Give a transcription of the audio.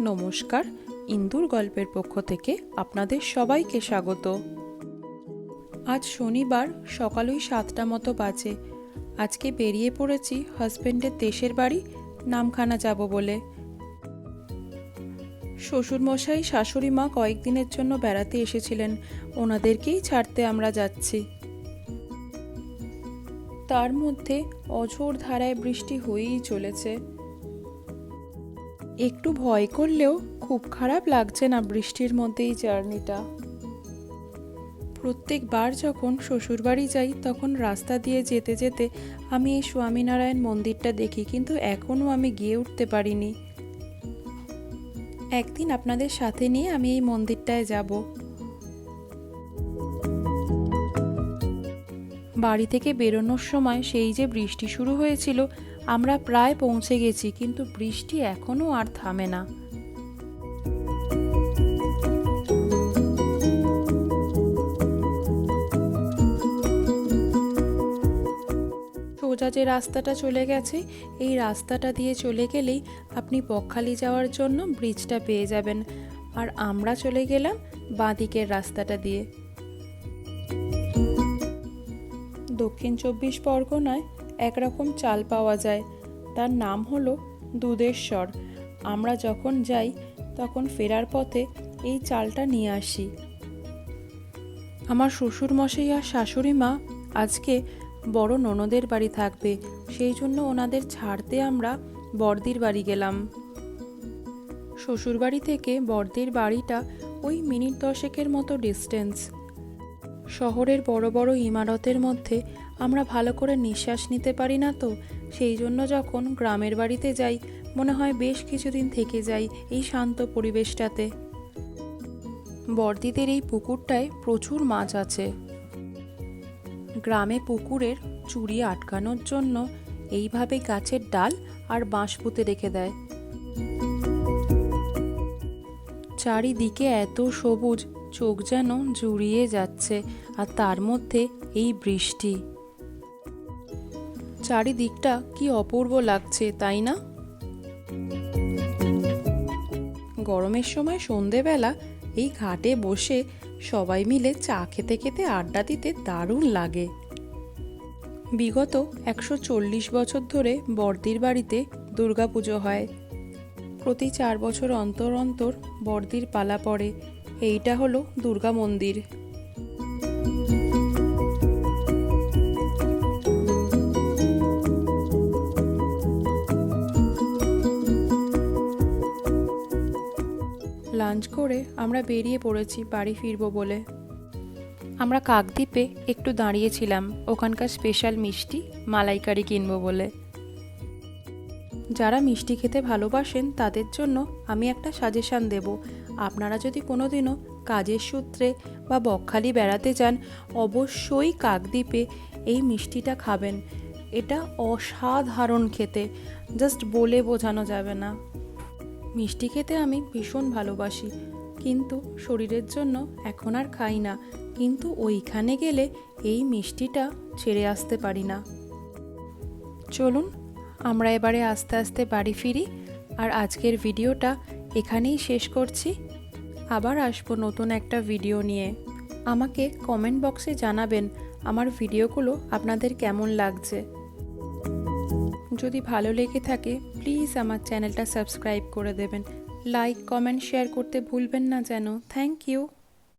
নমস্কার, ইন্দুর গল্পের পক্ষ থেকে আপনাদের সবাইকে স্বাগত। আজ শনিবার সকাল ওই সাতটা মতো বাজে। আজকে বেরিয়ে পড়েছি হাজবেন্ডের দেশের বাড়ি, নামখানা যাব বলে। শ্বশুরমশাই, শাশুড়ি মা কয়েকদিনের জন্য বেড়াতে এসেছিলেন, ওনাদেরকেই ছাড়তে আমরা যাচ্ছি। তার মধ্যে অঝোর ধারায় বৃষ্টি হয়েই চলেছে। একটু ভয় করলেও খুব খারাপ লাগছে না বৃষ্টির মধ্যেই জার্নিটা। প্রত্যেকবার যখন শ্বশুরবাড়ি যাই, তখন রাস্তা দিয়ে যেতে যেতে আমি এই স্বামীনারায়ণ মন্দিরটা দেখি, কিন্তু এখনও আমি গিয়ে উঠতে পারিনি। একদিন আপনাদের সাথে নিয়ে আমি এই মন্দিরটায় যাব। বাড়ি থেকে বেরোনোর সময় সেই যে বৃষ্টি শুরু হয়েছিল আমরা প্রায় পৌঁছে গেছি, কিন্তু বৃষ্টি এখনও আর থামে না। সোজা যে রাস্তাটা চলে গেছে, এই রাস্তাটা দিয়ে চলে গেলেই আপনি বকখালি যাওয়ার জন্য ব্রিজটা পেয়ে যাবেন। আর আমরা চলে গেলাম বাঁদিকের রাস্তাটা দিয়ে। দক্ষিণ চব্বিশ পরগনায় একরকম চাল পাওয়া যায়। তার নাম হলো দুধেশ্বর। আমরা যখন যাই, তখন ফেরার পথে এই চালটা নিয়ে আসি। আমার শ্বশুর মশাই আর শাশুড়ি মা আজকে বড় ননদের বাড়ি থাকবে। সেই জন্য ওনাদের ছাড়তে আমরা বর্দির বাড়ি গেলাম। শ্বশুরবাড়ি থেকে বর্দির বাড়িটা ওই মিনিট দশেকের মতো ডিস্টেন্স শহরের বড় বড় ইমারতের মধ্যে আমরা ভালো করে নিঃশ্বাস নিতে পারি না তো? সেই জন্য যখন গ্রামের বাড়িতে যাই, মনে হয় বেশ কিছুদিন থেকে যাই এই শান্ত পরিবেশটাতে। বর্দিদের এই পুকুরটায় প্রচুর মাছ আছে। গ্রামে পুকুরের চুরি আটকানোর জন্য এইভাবে গাছের ডাল আর বাঁশ পুঁতে রেখে দেয়। চারিদিকে এত সবুজ চোখ যেন জুড়িয়ে যাচ্ছে আর তার মধ্যে এই বৃষ্টি। চারিদিকটা কি অপূর্ব লাগছে, তাই না? গরমের সময় সন্ধেবেলা এই ঘাটে বসে সবাই মিলে চা খেতে খেতে আড্ডা দিতে দারুণ লাগে। বিগত একশো চল্লিশ বছর ধরে বর্দির বাড়িতে দুর্গাপুজো হয়। প্রতি চার বছর অন্তর অন্তর বর্দির পালা পড়ে। এইটা হলো দুর্গা মন্দির। লাঞ্চ করে আমরা বেরিয়ে পড়েছি, বাড়ি ফিরবো বলে। আমরা কাকদ্বীপে একটু দাঁড়িয়েছিলাম, ওখানকার স্পেশাল মিষ্টি মালাইকারি কিনবো বলে। যারা মিষ্টি খেতে ভালোবাসেন, তাদের জন্য আমি একটা সাজেশান দেব। আপনারা যদি কোনোদিনও কাজের সূত্রে বা বকখালি বেড়াতে যান, অবশ্যই কাকদ্বীপে এই মিষ্টিটা খাবেন। এটা অসাধারণ খেতে, জাস্ট বলে বোঝানো যাবে না। মিষ্টি খেতে আমি ভীষণ ভালোবাসি, কিন্তু শরীরের জন্য এখন আর খাই না, কিন্তু ওইখানে গেলে এই মিষ্টিটা ছেড়ে আসতে পারি না। চলুন, আমরা এবারে আস্তে আস্তে বাড়ি ফিরি, আর আজকের ভিডিওটা এখানেই শেষ করছি। আবার আসব নতুন একটা ভিডিও নিয়ে। আমাকে কমেন্ট বক্সে জানাবেন আমার ভিডিওগুলো আপনাদের কেমন লাগছে। যদি ভালো লেগে থাকে প্লিজ আমার চ্যানেলটা সাবস্ক্রাইব করে দেবেন। লাইক কমেন্ট শেয়ার করতে ভুলবেন না যেন। Thank you